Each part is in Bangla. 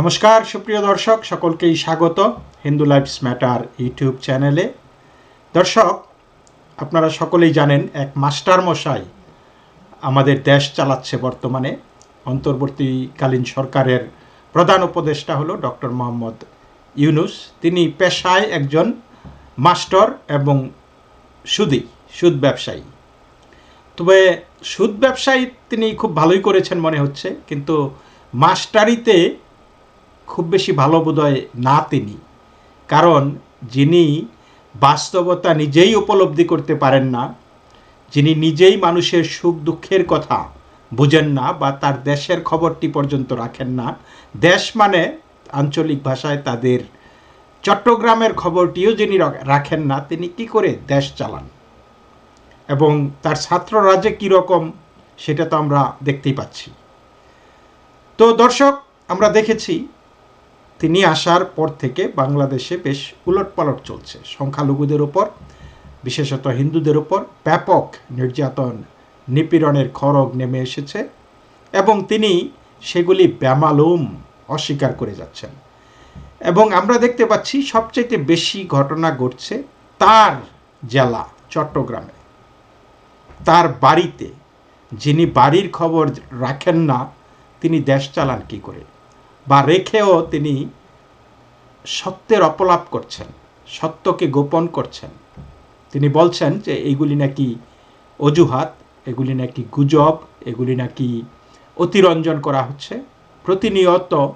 নমস্কার, সুপ্রিয় দর্শক, সকলকেই স্বাগত হিন্দু লাইফস ম্যাটার ইউটিউব চ্যানেলে। দর্শক, আপনারা সকলেই জানেন এক মাস্টার মশাই আমাদের দেশ চালাচ্ছে বর্তমানে। অন্তর্বর্তীকালীন সরকারের প্রধান উপদেষ্টা হলো ডক্টর মোহাম্মদ ইউনুস। তিনি পেশায় একজন মাস্টার এবং সুদী, সুদ ব্যবসায়ী। তবে সুদ ব্যবসায়ী তিনি খুব ভালোই করেছেন মনে হচ্ছে, কিন্তু মাস্টারিতে বেশি ভালো বোধহয় না তিনি। কারণ যিনি বাস্তবতা নিজেই উপলব্ধি করতে পারেন না, যিনি নিজেই মানুষের সুখ দুঃখের কথা বোঝেন না বা তার দেশের খবরটি পর্যন্ত রাখেন না, দেশ মানে আঞ্চলিক ভাষায় তাদের চট্টগ্রামের খবরটিও যিনি রাখেন না, তিনি কি করে দেশ চালান? এবং তার ছাত্ররা যে কীরকম সেটা তো আমরা দেখতেই পাচ্ছি। তো দর্শক, আমরা দেখেছি তিনি আসার পর থেকে বাংলাদেশে বেশ উলটপালট চলছে। সংখ্যালঘুদের ওপর বিশেষত হিন্দুদের ওপর ব্যাপক নির্যাতন, নিপীড়নের খড়গ নেমে এসেছে এবং তিনি সেগুলি ব্যামালুম অস্বীকার করে যাচ্ছেন। এবং আমরা দেখতে পাচ্ছি সবচেয়ে বেশি ঘটনা ঘটছে তার জেলা চট্টগ্রামে। তার বাড়িতে, যিনি বাড়ির খবর রাখেন না, তিনি দেশ চালান কি করে? বা রেখেও তিনি সত্যের অপলাপ করছেন, সত্যকে গোপন করছেন। তিনি বলছেন যে এইগুলি নাকি অজুহাত, এগুলি নাকি গুজব, এগুলি নাকি অতিরঞ্জন করা হচ্ছে। প্রতিনিয়ত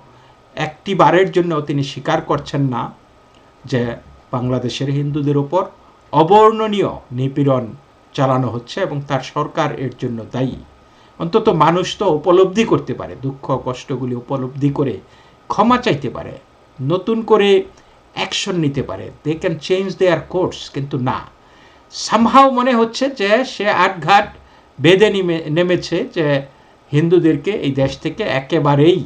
একটি বারের জন্য তিনি স্বীকার করছেন না যে বাংলাদেশের হিন্দুদের ওপর অবর্ণনীয় নিপীড়ন চালানো হচ্ছে এবং তার সরকার এর জন্য দায়ী। অন্তত মানুষ তো উপলব্ধি করতে পারে, দুঃখ, কষ্টগুলি উপলব্ধি করে ক্ষমা চাইতে পারে, নতুন করে অ্যাকশন নিতে পারে। They can change their course কিন্তু না। সামহাও মনে হচ্ছে যে সে আটঘাট বেঁধে নেমে, নেমেছে যে হিন্দুদেরকে এই দেশ থেকে একেবারেই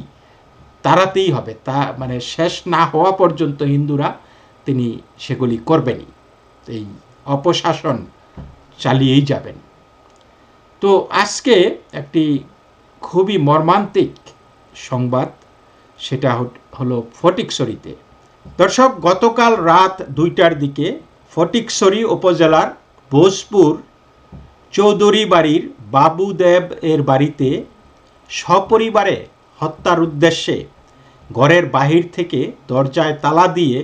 তাড়াতেই হবে। তা মানে শেষ না হওয়া পর্যন্ত হিন্দুরা তিনি সেগুলি করবেনই। এই অপশাসন চালিয়েই যাবেন। তো আজকে একটি খুবই মর্মান্তিক সংবাদ, সেটা হলো ফটিকছড়িতে। দর্শক, গতকাল রাত দুইটার দিকে ফটিকছড়ি উপজেলার ভোজপুর চৌধুরী বাড়ির বাবুদেব এর বাড়িতে সপরিবারে হত্যার উদ্দেশ্যে ঘরের বাহির থেকে দরজায় তালা দিয়ে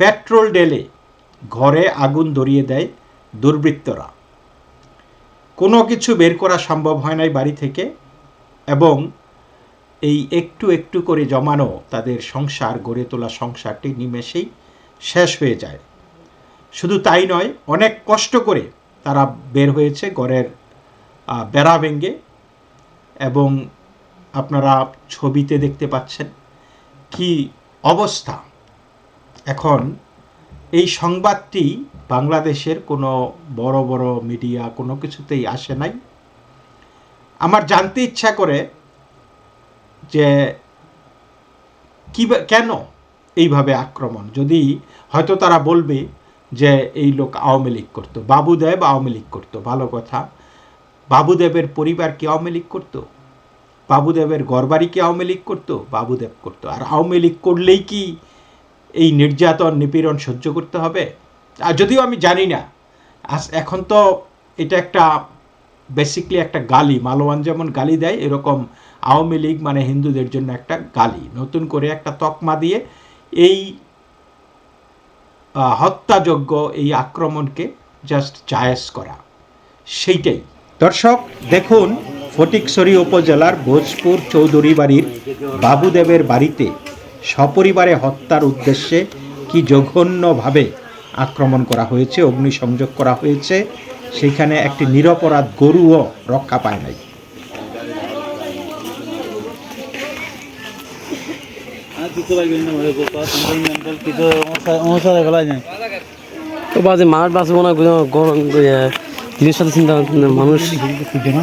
পেট্রোল ডেলে ঘরে আগুন ধরিয়ে দেয় দুর্বৃত্তরা। কোনো কিছু বের করা সম্ভব হয় নাই বাড়ি থেকে এবং এই একটু একটু করে জমানো তাদের সংসার, গড়ে তোলা সংসারটি নিমেষেই শেষ হয়ে যায়। শুধু তাই নয়, অনেক কষ্ট করে তারা বের হয়েছে ঘরের বেড়া ভেঙ্গে এবং আপনারা ছবিতে দেখতে পাচ্ছেন কি অবস্থা। এখন এই সংবাদটি বাংলাদেশের কোনো বড় বড় মিডিয়া কোনো কিছুতেই আসে নাই। আমার জানতে ইচ্ছা করে যে কি কেন এইভাবে আক্রমণ? যদি হয়তো তারা বলবে যে এই লোক আওয়ামী লীগ করতো বাবুদেব আওয়ামী লীগ করতো, ভালো কথা। বাবুদেবের পরিবার কি আওয়ামী লীগ করতো? বাবুদেবের ঘরবাড়ি কি আওয়ামী লীগ করতো? বাবুদেব করতো। আর আওয়ামী লীগ করলেই কি এই নির্যাতন, নিপীড়ন সহ্য করতে হবে? যদিও আমি জানি না এখন তো এটা একটা বেসিকলি একটা গালি মালোয়ান যেমন গালি দেয়, এরকম আওয়ামী লীগ মানে হিন্দুদের জন্য একটা গালি, নতুন করে একটা তকমা দিয়ে এই হত্যাযোগ্য এই আক্রমণকে জাস্ট জায়েজ করা, সেইটাই। দর্শক, দেখুন ফটিকছড়ি উপজেলার ভোজপুর চৌধুরী বাড়ির বাবুদেবের বাড়িতে সপরিবারে হত্যার উদ্দেশ্যে কি জঘন্যভাবে আক্রমণ করা হয়েছে অগ্নিসংযোগ করা হয়েছে। সেখানে একটি নিরপরাধ গরুও রক্ষা পায় নাই। তো বাজে না গরম ইয়ে, জিনিস সাথে চিন্তা মানুষ জানা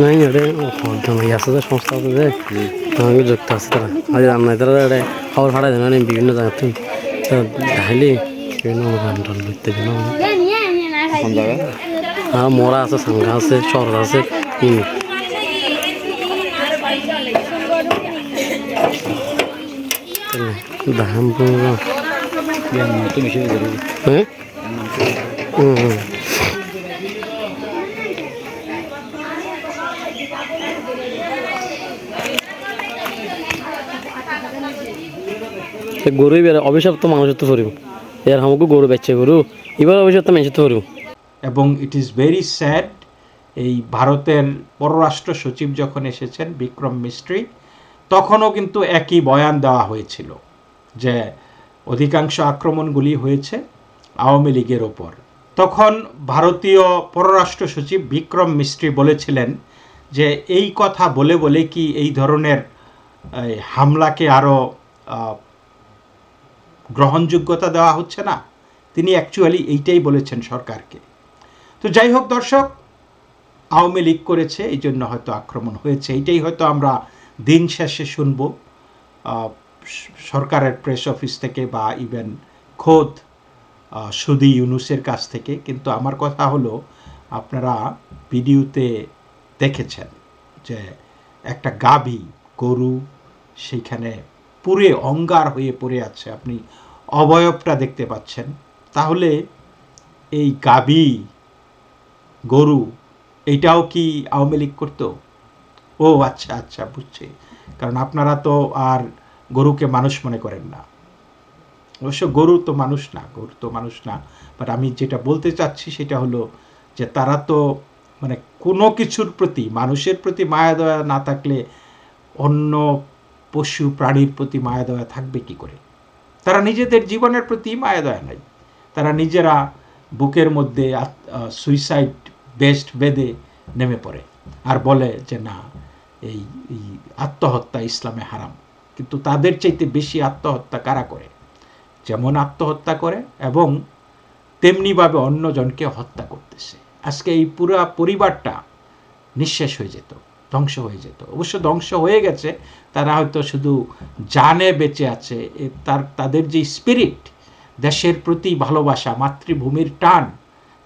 নাই রে আছে যে সংস্থা আছে যে। আমি যুক্ত আছে তারা। আজ রান্না তারা এটা খাবার ফাটাই দেন মানে বিভিন্ন জায়গাতে ঢাইলে বিভিন্ন গান টান দেন কোন? জায়গায়? মরা আছে সাংঘা আছে শহর আছে দাম পুরো তো মিশে হ্যাঁ? গরুই বেড়ে অভিশাপ তো মানুষের তো করিব এর আমাকে গরু বেচছে গরু, এবার অভিশাপ তো মানুষের তো করিব এবং ইট ইজ ভেরি স্যাড এই ভারতের পররাষ্ট্র সচিব যখন এসেছেন, বিক্রম মিস্ত্রি, তখনও কিন্তু একই বয়ান দেওয়া হয়েছিল যে অধিকাংশ আক্রমণগুলি হয়েছে আওয়ামী লীগের ওপর। তখন ভারতীয় পররাষ্ট্র সচিব বিক্রম মিস্ত্রি বলেছিলেন যে এই কথা বলে বলে কি এই ধরনের হামলাকে আরও গ্রহণযোগ্যতা দেওয়া হচ্ছে না? তিনি অ্যাকচুয়ালি এইটাই বলেছেন সরকারকে। তো যাই হোক দর্শক, আওয়ামী লীগ করেছে, এই জন্য হয়তো আক্রমণ হয়েছে। এইটাই হয়তো আমরা দিন শেষে শুনব। সরকারের প্রেস অফিস থেকে বা ইভেন খোদ সুদি ইউনুসের কাছ থেকে। কিন্তু আমার কথা হলো, আপনারা ভিডিওতে দেখেছেন যে একটা গাভী গরু সেইখানে পুরে অঙ্গার হয়ে পড়ে আছে। আপনি অবয়বটা দেখতে পাচ্ছেন। তাহলে এই গাবি গরু এইটাও কি আওয়ামী লীগ করতো? ও আচ্ছা আচ্ছা বুঝছি। কারণ আপনারা তো আর গরুকে মানুষ মনে করেন না। অবশ্য গরু তো মানুষ না, গরু তো মানুষ না। বাট আমি যেটা বলতে চাচ্ছি সেটা হলো যে তারা তো মানে কোনো কিছুর প্রতি, মানুষের প্রতি মায়া, দয়া না থাকলে অন্য পশু প্রাণীর প্রতি মায়া, দয়া থাকবে কি করে? তারা নিজেদের জীবনের প্রতি মায়া, দয়া নাই। তারা নিজেরা বুকের মধ্যে সুইসাইড বেস্ট বেঁধে নেমে পড়ে আর বলে যে না এই আত্মহত্যা ইসলামে হারাম। কিন্তু তাদের চাইতে বেশি আত্মহত্যা কারা করে? যেমন আত্মহত্যা করে এবং তেমনিভাবে অন্যজনকে হত্যা করতেছে। আজকে এই পুরা পরিবারটা নিঃশেষ হয়ে যেত, ধ্বংস হয়ে যেত। অবশ্য ধ্বংস হয়ে গেছে, তারা হয়তো শুধু জানে বেঁচে আছে তার, তাদের যে স্পিরিট দেশের প্রতি ভালোবাসা, মাতৃভূমির টান,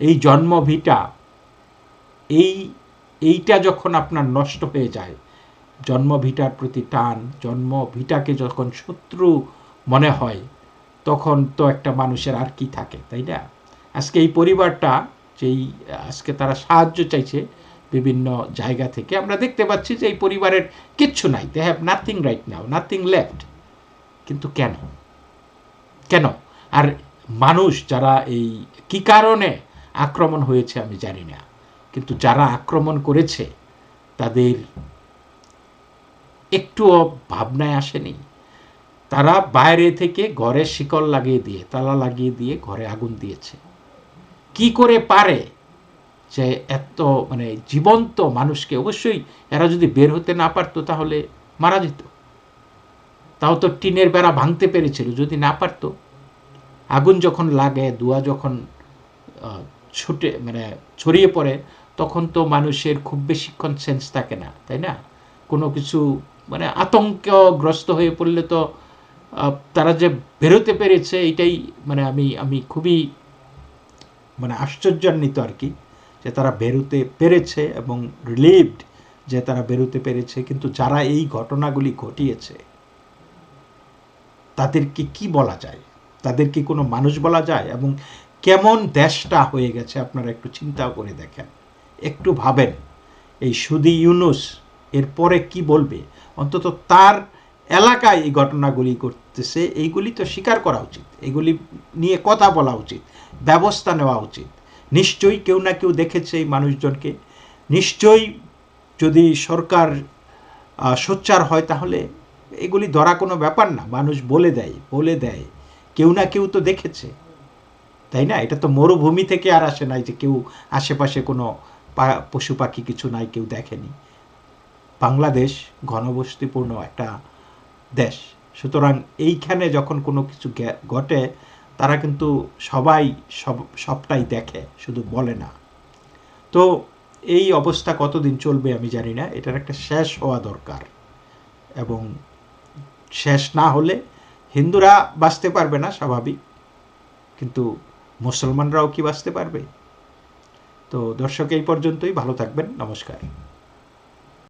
এই জন্মভিটা, এই, এইটা যখন আপনার নষ্ট হয়ে যায়, জন্মভিটার প্রতি টান, জন্মভিটাকে যখন শত্রু মনে হয় তখন তো একটা মানুষের আর কি থাকে, তাই না? আজকে এই পরিবারটা, যেই, আজকে তারা সাহায্য চাইছে বিভিন্ন জায়গা থেকে, আমরা দেখতে পাচ্ছি যে এই পরিবারের কিচ্ছু নাই। They have nothing right now nothing left কিন্তু কেন? কেন? আর মানুষ যারা এই, কি কারণে আক্রমণ হয়েছে আমি জানি না। কিন্তু যারা আক্রমণ করেছে, তাদের একটুও ভাবনায় আসেনি। তারা বাইরে থেকে ঘরে শিকল লাগিয়ে দিয়ে, তালা লাগিয়ে দিয়ে ঘরে আগুন দিয়েছে। কি করে পারে যে এত মানে জীবন্ত মানুষকে? অবশ্যই এরা যদি বের হতে না পারতো তাহলে মারা যেত। তাও তো টিনের বেড়া ভাঙতে পেরেছিল, যদি না পারতো। আগুন যখন লাগে, ধোঁয়া যখন ছুটে মানে ছড়িয়ে পড়ে, তখন তো মানুষের খুব বেশিক্ষণ সেন্স থাকে না, তাই না? কোনো কিছু মানে আতঙ্কগ্রস্ত হয়ে পড়লে তো তারা যে বেরোতে পেরেছে, এটাই মানে আমি আমি খুবই মানে আশ্চর্যান্বিত আর কি, যে তারা বেরোতে পেরেছে এবং রিলিভড যে তারা বেরোতে পেরেছে, কিন্তু যারা এই ঘটনাগুলি ঘটিয়েছে, তাদেরকে কি বলা যায়? তাদেরকে কোনো মানুষ বলা যায়? এবং কেমন দেশটা হয়ে গেছে? আপনারা একটু চিন্তা করে দেখেন। একটু ভাবেন। এই সুদি ইউনুস এরপরে কি বলবে? অন্তত তার এলাকায় এই ঘটনাগুলি ঘটতেছে, এইগুলি তো স্বীকার করা উচিত। এগুলি নিয়ে কথা বলা উচিত, ব্যবস্থা নেওয়া উচিত। নিশ্চয়ই কেউ না কেউ দেখেছে এই মানুষজনকে। নিশ্চয়ই যদি সরকার সোচ্চার হয় তাহলে এগুলি ধরা কোনো ব্যাপার না। মানুষ বলে দেয় বলে দেয়। কেউ না কেউ তো দেখেছে। তাই না? এটা তো মরুভূমি থেকে আর আসে নাই যে কেউ আশেপাশে কোনো পশু পাখি কিছু নাই, কেউ দেখেনি। বাংলাদেশ ঘনবসতিপূর্ণ একটা দেশ। সুতরাং এইখানে যখন কোনো কিছু ঘটে, তারা কিন্তু সবাই সব, সবটাই দেখে, শুধু বলে না। তো এই অবস্থা কতদিন চলবে আমি জানি না, এটার একটা শেষ হওয়া দরকার। এবং শেষ না হলে হিন্দুরা বাঁচতে পারবে না স্বাভাবিক, কিন্তু মুসলমানরাও কি বাঁচতে পারবে? তো দর্শক, এই পর্যন্তই, ভালো থাকবেন, নমস্কার।